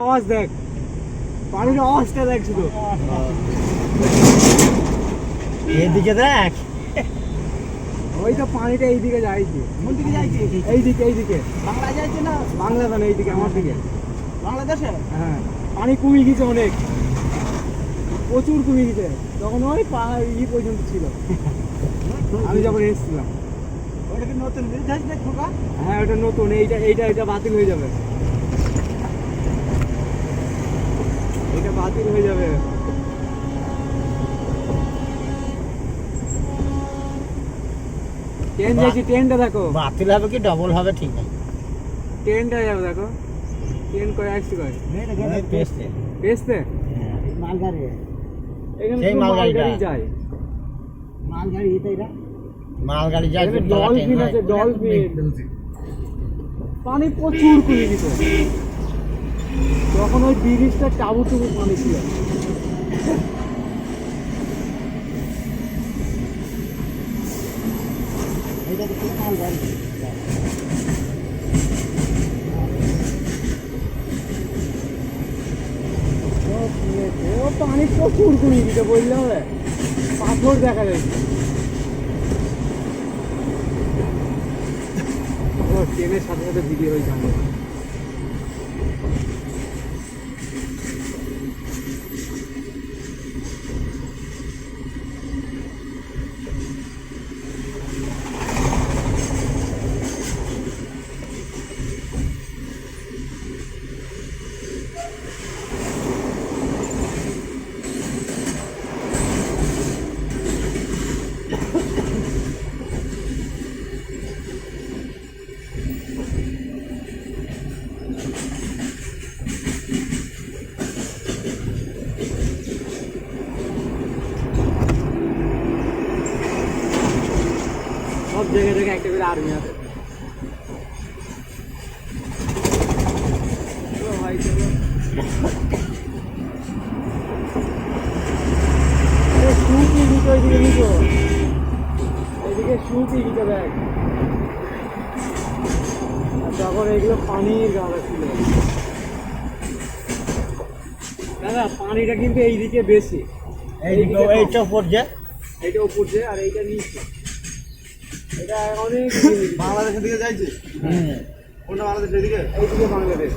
আওয়াজ দেখ। পানির আওয়াজটা দেখ শুধু। এদিকে দেখ। ওই তো পানিটা এইদিকে যাইছে। কোন দিকে যাইছে? এইদিকে এইদিকে। বাংলা যাইছে না? বাংলা না, এইদিকে আমার দিকে। বাংলাদেশে? হ্যাঁ। পানি কমে গেছে অনেক। প্রচুর কমে গেছে। তখন ওই পাহাড় ই পর্যন্ত ছিল। আমি যখন এসেছিলাম। ওটা কি নতুন? হ্যাঁ ওটা নতুন। এইটা এইটা এটা বাতিল হয়ে যাবে। এটা বাতিল হয়ে যাবে। ট্রেন যাচ্ছি ট্রেনটা দেখো। বাতিল হবে কি ডবল হবে ঠিক আছে। ট্রেনটা যাবে দেখো। ট্রেন করে আসছি করে পেস্টে পেছতে মালগাড়ি। এখানে সেই মালগাড়ি যায়। মালগাড়ি এটা মালগাড়ি যায় ডলফিন আছে ডলফিন পানি প্রচুর কমে গেছে তখন ওই ব্রিজটা টাবু টুবু পানি ছিল পানি প্রচুর কমে গেছে বললে হবে পাথর দেখা যাচ্ছে ট্রেনের সাথে সাথে ভিডিও হয়ে যাবে। সব জায়গায় থেকে একটা করে আর্মি আছে ভাই চলো এ, শুকি দিত এদিকে শুকি দিত দেখ। আর তখন এগুলো পানির গাড়া ছিল। দাদা পানিটা কিন্তু এইদিকে বেশি। এইদিকে এইটা উপর যে। এইটা উপর যে আর এইটা নিচে। এটা অনেক বাংলাদেশের দিকে যাইছে? হুম কোনটা বাংলাদেশের দিকে? এইদিকে বাংলাদেশ।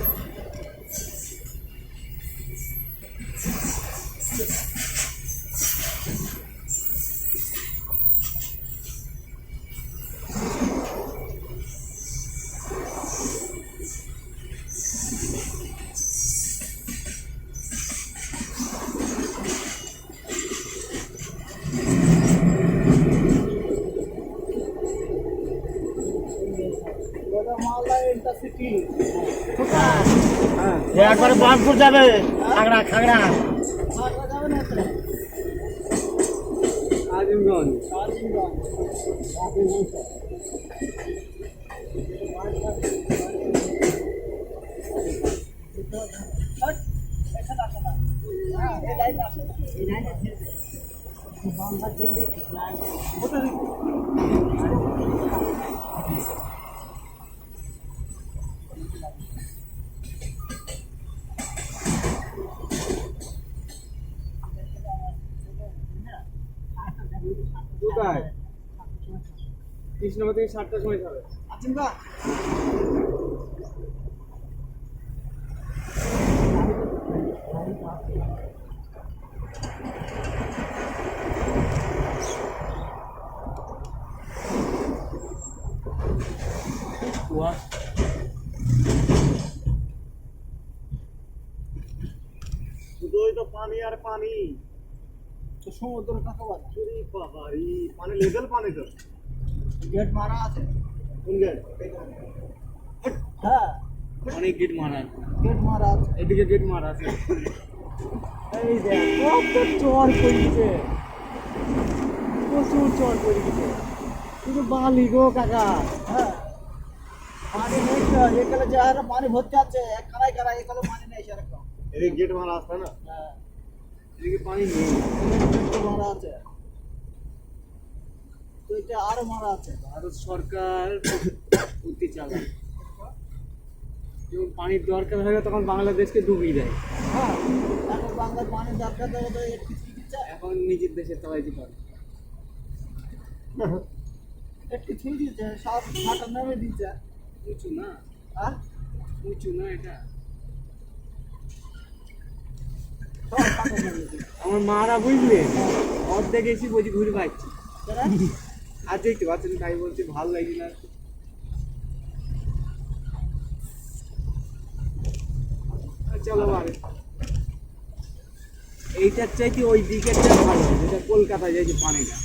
একবারে বাঁধপুর যাবে। খাগড়া খাগড়া। আজিমগঞ্জ কোথায় কৃষ্ণনগর থেকে সাতটার সময় যাবে। শুধুই তো পানি আর পানি। সমুদ্র কাকে বলে চুরি বাবারি পানি লেভেল পানি তো গেট মারা আছে কোন হ্যাঁ গেট মারা আছে। গেট মারা আছে এদিকে গেট মারা আছে এই দেখ কত চর গেছে প্রচুর চর পড়ে গেছে শুধু বালি গো কাকা হ্যাঁ পানি নেই তো যে পানি ভর্তি আছে এক কানাই কানাই এখানে পানি নেই সেরকম এই গেট মারা আসছে না হ্যাঁ এদিকে পানি নেই। মারা আছে। তো এটা আরও মারা আছে। ভারত সরকার অতি চালাক যখন পানির দরকার হয় তখন বাংলাদেশকে ডুবিয়ে দেয়। হ্যাঁ এখন বাংলার পানির দরকার এখন নিজের দেশে চালাইতে পারে একটু ছুঁই দিচ্ছে সব নামে দিচ্ছে উঁচু না। হ্যাঁ উঁচু না এটা সব ফাটা নামে দিচ্ছে আমার মারা বুঝলে? অর্ধেক এসে বলছি ঘুরে পাচ্ছি। আর দেখতে পাচ্ছেন তাই বলছি, ভালো লাগছে না। চলো বারে এইটার চাইতে ওই দিকেরটা ভালো, যেটা কলকাতায় যাইছে পানিটা